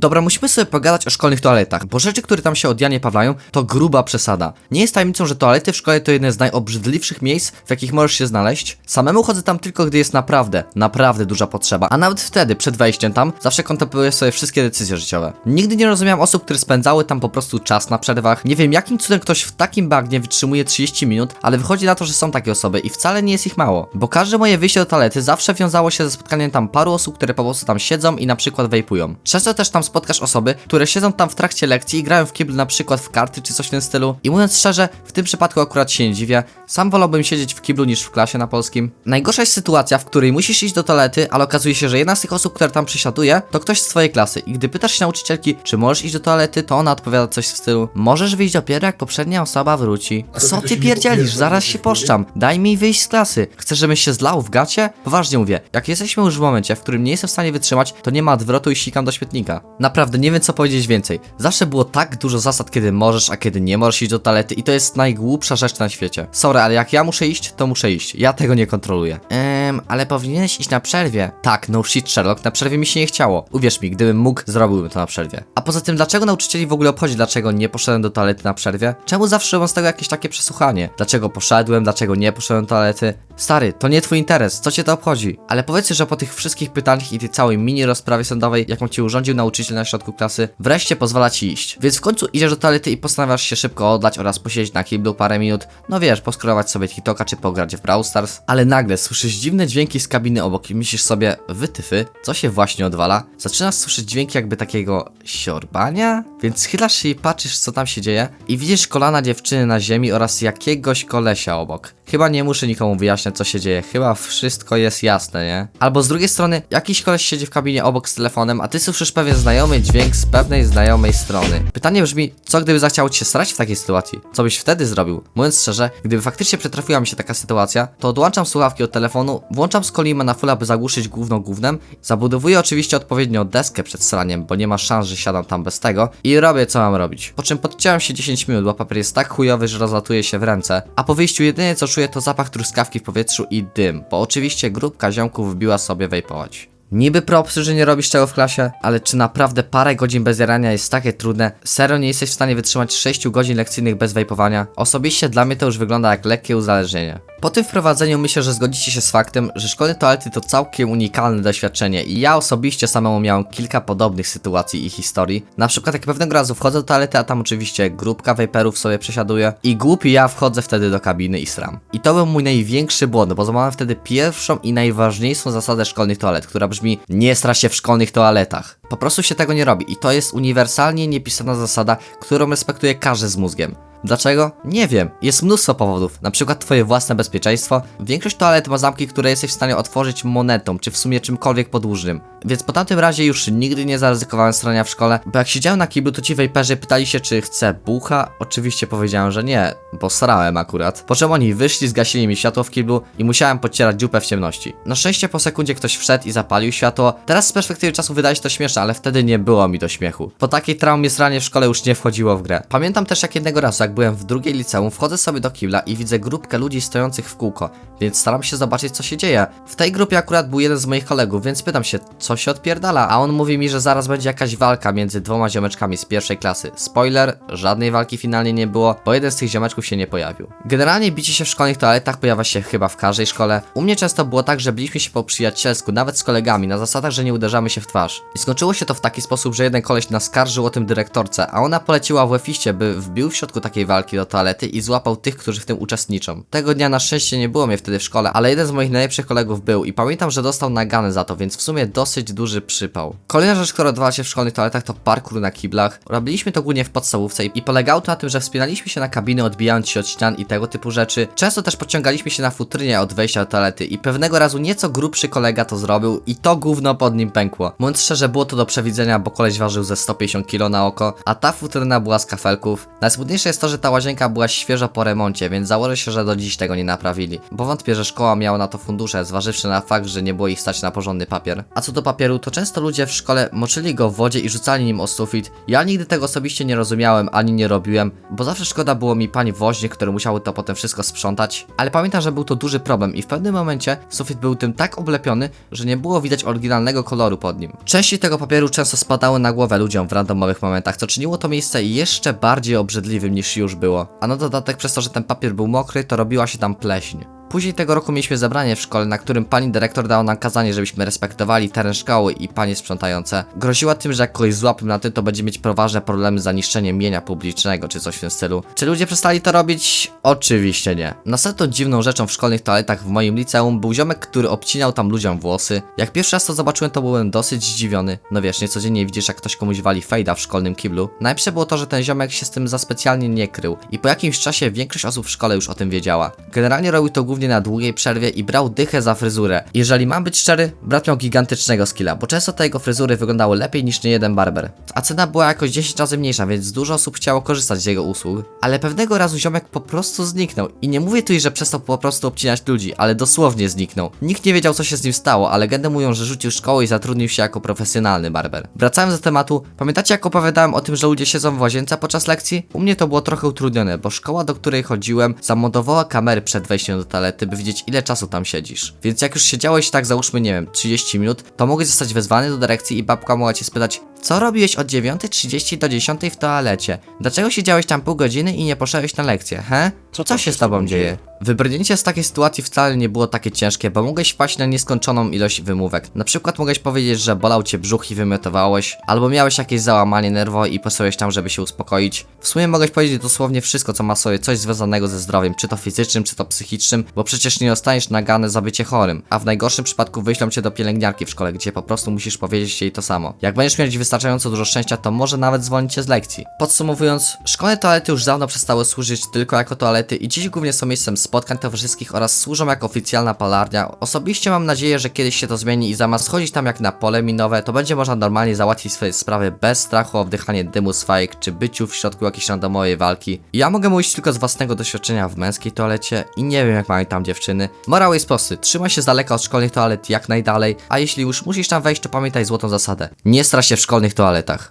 Dobra, musimy sobie pogadać o szkolnych toaletach, bo rzeczy, które tam się od Janie pawlają, to gruba przesada. Nie jest tajemnicą, że toalety w szkole to jedne z najobrzydliwszych miejsc, w jakich możesz się znaleźć. Samemu chodzę tam tylko, gdy jest naprawdę, naprawdę duża potrzeba, a nawet wtedy, przed wejściem tam, zawsze kontempluję sobie wszystkie decyzje życiowe. Nigdy nie rozumiałem osób, które spędzały tam po prostu czas na przerwach. Nie wiem, jakim cudem ktoś w takim bagnie wytrzymuje 30 minut, ale wychodzi na to, że są takie osoby i wcale nie jest ich mało. Bo każde moje wyjście do toalety zawsze wiązało się ze spotkaniem tam paru osób, które po prostu tam siedzą i na przykład wejpują. Często też tam spotkasz osoby, które siedzą tam w trakcie lekcji i grają w kiblu na przykład w karty czy coś w tym stylu. I mówiąc szczerze, w tym przypadku akurat się nie dziwię. Sam wolałbym siedzieć w kiblu niż w klasie na polskim. Najgorsza jest sytuacja, w której musisz iść do toalety, ale okazuje się, że jedna z tych osób, która tam przysiaduje, to ktoś z twojej klasy. I gdy pytasz się nauczycielki, czy możesz iść do toalety, to ona odpowiada coś w stylu Możesz wyjść dopiero jak poprzednia osoba wróci. Co ty pierdzielisz? Zaraz się poszczam. Daj mi wyjść z klasy. Chcesz, żebym się zlał w gacie? Poważnie mówię, jak jesteśmy już w momencie, w którym nie jestem w stanie wytrzymać, to nie ma odwrotu i sikam do śmietnika. Naprawdę, nie wiem co powiedzieć więcej. Zawsze było tak dużo zasad, kiedy możesz, a kiedy nie możesz iść do toalety i to jest najgłupsza rzecz na świecie. Sorry, ale jak ja muszę iść, to muszę iść. Ja tego nie kontroluję. Ehm, ale powinieneś iść na przerwie. Tak, no shit Sherlock, na przerwie mi się nie chciało. Uwierz mi, gdybym mógł, zrobiłbym to na przerwie. A poza tym, dlaczego nauczycieli w ogóle obchodzi, dlaczego nie poszedłem do toalety na przerwie? Czemu zawsze mam z tego jakieś takie przesłuchanie? Dlaczego poszedłem, dlaczego nie poszedłem do toalety? Stary, to nie twój interes, co cię to obchodzi? Ale powiedzcie, że po tych wszystkich pytaniach i tej całej mini rozprawie sądowej, jaką ci urządził nauczyciel na środku klasy, wreszcie pozwala ci iść. Więc w końcu idziesz do toalety i postanawiasz się szybko oddać oraz posiedzieć na kiblu parę minut, no wiesz, poskrować sobie TikToka czy pograć w Brawl Stars. Ale nagle słyszysz dziwne dźwięki z kabiny obok i myślisz sobie, wytyfy, co się właśnie odwala? Zaczynasz słyszeć dźwięki jakby takiego siorbania? Więc schylasz się i patrzysz, co tam się dzieje i widzisz kolana dziewczyny na ziemi oraz jakiegoś kolesia obok. Chyba nie muszę nikomu wyjaśniać, co się dzieje. Chyba wszystko jest jasne, nie? Albo z drugiej strony, jakiś koleś siedzi w kabinie obok z telefonem, a ty słyszysz pewien znajomy dźwięk z pewnej znajomej strony. Pytanie brzmi, co gdyby zachciało ci się starać w takiej sytuacji? Co byś wtedy zrobił? Mówiąc szczerze, gdyby faktycznie przytrafiła mi się taka sytuacja, to odłączam słuchawki od telefonu, włączam z kolima na full, aby zagłuszyć główną głównym, zabudowuję oczywiście odpowiednio deskę przed sraniem, bo nie ma szans, że siadam tam bez tego i robię co mam robić. Po czym podciąłem się 10 minut, bo papier jest tak chujowy, że rozlatuje się w ręce, a po wyjściu jedynie co czuję to zapach truskawki w powietrzu i dym, bo oczywiście grupka ziomków wbiła sobie wejpować. Niby propsy, że nie robisz tego w klasie, ale czy naprawdę parę godzin bez jarania jest takie trudne? Serio nie jesteś w stanie wytrzymać 6 godzin lekcyjnych bez wejpowania? Osobiście dla mnie to już wygląda jak lekkie uzależnienie. Po tym wprowadzeniu myślę, że zgodzicie się z faktem, że szkolne toalety to całkiem unikalne doświadczenie i ja osobiście samemu miałem kilka podobnych sytuacji i historii. Na przykład jak pewnego razu wchodzę do toalety, a tam oczywiście grupka vejperów sobie przesiaduje i głupi ja wchodzę wtedy do kabiny i sram. I to był mój największy błąd, bo złamałem wtedy pierwszą i najważniejszą zasadę szkolnych toalet, która brzmi nie strasz się w szkolnych toaletach. Po prostu się tego nie robi i to jest uniwersalnie niepisana zasada, którą respektuje każdy z mózgiem. Dlaczego? Nie wiem. Jest mnóstwo powodów, na przykład twoje własne bezpieczeństwo. Większość toalet ma zamki, które jesteś w stanie otworzyć monetą, czy w sumie czymkolwiek podłużnym. Więc po tamtym razie już nigdy nie zaryzykowałem strania w szkole, bo jak siedziałem na kiblu, to ci wejperzy pytali się, czy chcę bucha. Oczywiście powiedziałem, że nie, bo starałem akurat. Po czym oni wyszli, zgasili mi światło w kiblu i musiałem podcierać dziupę w ciemności. Na szczęście po sekundzie ktoś wszedł i zapalił światło. Teraz z perspektywy czasu wydaje się to śmieszne, ale wtedy nie było mi do śmiechu. Po takiej traumie sranie w szkole już nie wchodziło w grę. Pamiętam też jak jednego razu, jak byłem w drugiej liceum, wchodzę sobie do kibla i widzę grupkę ludzi stojących w kółko, więc staram się zobaczyć co się dzieje. W tej grupie akurat był jeden z moich kolegów, więc pytam się, co się odpierdala, a on mówi mi, że zaraz będzie jakaś walka między dwoma ziomeczkami z pierwszej klasy. Spoiler, żadnej walki finalnie nie było, bo jeden z tych ziomeczków się nie pojawił. Generalnie bicie się w szkolnych toaletach pojawia się chyba w każdej szkole. U mnie często było tak, że biliśmy się po przyjacielsku, nawet z kolegami, na zasadach, że nie uderzamy się w twarz. I skończyło się to w taki sposób, że jeden koleś naskarżył o tym dyrektorce, a ona poleciła w efiście, by wbił w środku takiej walki do toalety i złapał tych, którzy w tym uczestniczą. Tego dnia na szczęście nie było mnie wtedy w szkole, ale jeden z moich najlepszych kolegów był i pamiętam, że dostał nagany za to, więc w sumie dosyć duży przypał. Kolejna rzecz, która odbywała się w szkolnych toaletach to parkour na kiblach. Robiliśmy to głównie w podstawówce i polegało to na tym, że wspinaliśmy się na kabiny odbijając się od ścian i tego typu rzeczy. Często też podciągaliśmy się na futrynie od wejścia do toalety i pewnego razu nieco grubszy kolega to zrobił i to gówno pod nim pękło. Mówiąc szczerze, było to do przewidzenia, bo koleś ważył ze 150 kg na oko, a ta futryna była z kafelków. Najsmutniejsze jest to, że ta łazienka była świeżo po remoncie, więc założę się, że do dziś tego nie naprawili. Bo wątpię, że szkoła miała na to fundusze, zważywszy na fakt, że nie było ich stać na porządny papier. A co do papieru, to często ludzie w szkole moczyli go w wodzie i rzucali nim o sufit. Ja nigdy tego osobiście nie rozumiałem, ani nie robiłem, bo zawsze szkoda było mi pani woźnie, które musiały to potem wszystko sprzątać. Ale pamiętam, że był to duży problem i w pewnym momencie sufit był tym tak oblepiony, że nie było widać oryginalnego koloru pod nim. Częściej tego papieru często spadały na głowę ludziom w randomowych momentach, co czyniło to miejsce jeszcze bardziej obrzydliwym niż już było. A na dodatek przez to, że ten papier był mokry, to robiła się tam pleśń. Później tego roku mieliśmy zebranie w szkole, na którym pani dyrektor dała nam kazanie, żebyśmy respektowali teren szkoły i panie sprzątające. Groziła tym, że jak kogoś złapią na tym, to będzie mieć poważne problemy z zaniszczeniem mienia publicznego, czy coś w tym stylu. Czy ludzie przestali to robić? Oczywiście nie. Następną dziwną rzeczą w szkolnych toaletach w moim liceum był ziomek, który obcinał tam ludziom włosy. Jak pierwszy raz to zobaczyłem, to byłem dosyć zdziwiony. No wiesz, nie codziennie widzisz, jak ktoś komuś wali fejda w szkolnym kiblu. Najlepsze było to, że ten ziomek się z tym za specjalnie nie krył. I po jakimś czasie większość osób w szkole już o tym wiedziała. Generalnie robił to głównie na długiej przerwie i brał dychę za fryzurę. Jeżeli mam być szczery, brat miał gigantycznego skilla, bo często te jego fryzury wyglądały lepiej niż nie jeden barber. A cena była jakoś 10 razy mniejsza, więc dużo osób chciało korzystać z jego usług. Ale pewnego razu ziomek po prostu zniknął. I nie mówię tu, że przestał po prostu obcinać ludzi, ale dosłownie zniknął. Nikt nie wiedział, co się z nim stało, a legendy mówią, że rzucił szkołę i zatrudnił się jako profesjonalny barber. Wracając do tematu, pamiętacie jak opowiadałem o tym, że ludzie siedzą w łazience podczas lekcji? U mnie to było trochę utrudnione, bo szkoła, do której chodziłem, zamontowała kamery przed wejściem do toalety, by widzieć ile czasu tam siedzisz. Więc jak już siedziałeś tak załóżmy, nie wiem, 30 minut, to mogłeś zostać wezwany do dyrekcji i babka mogła cię spytać, co robiłeś od 9.30 do 10 w toalecie? Dlaczego siedziałeś tam pół godziny i nie poszedłeś na lekcję, he? Co, co się z tobą dzieje? Wybrnięcie z takiej sytuacji wcale nie było takie ciężkie, bo mogłeś wpaść na nieskończoną ilość wymówek. Na przykład mogłeś powiedzieć, że bolał cię brzuch i wymiotowałeś, albo miałeś jakieś załamanie nerwowe i posłałeś tam, żeby się uspokoić. W sumie mogłeś powiedzieć dosłownie wszystko, co ma sobie coś związanego ze zdrowiem, czy to fizycznym, czy to psychicznym, bo przecież nie zostaniesz nagany za bycie chorym, a w najgorszym przypadku wyślą cię do pielęgniarki w szkole, gdzie po prostu musisz powiedzieć jej to samo. Jak będziesz mieć wystarczająco dużo szczęścia, to może nawet zwolnić cię z lekcji. Podsumowując, szkolne toalety już dawno przestały służyć tylko jako toalety i dziś głównie są miejscem spotkań towarzyskich oraz służą jako oficjalna palarnia. Osobiście mam nadzieję, że kiedyś się to zmieni i zamiast chodzić tam jak na pole minowe, to będzie można normalnie załatwić swoje sprawy bez strachu o wdychanie dymu z fajek czy byciu w środku jakiejś randomowej walki. Ja mogę mówić tylko z własnego doświadczenia w męskiej toalecie i nie wiem jak mają tam dziewczyny. Morał jest prosty, trzymaj się z daleka od szkolnych toalet jak najdalej, a jeśli już musisz tam wejść, to pamiętaj złotą zasadę. Nie strasz się w szkolnych toaletach.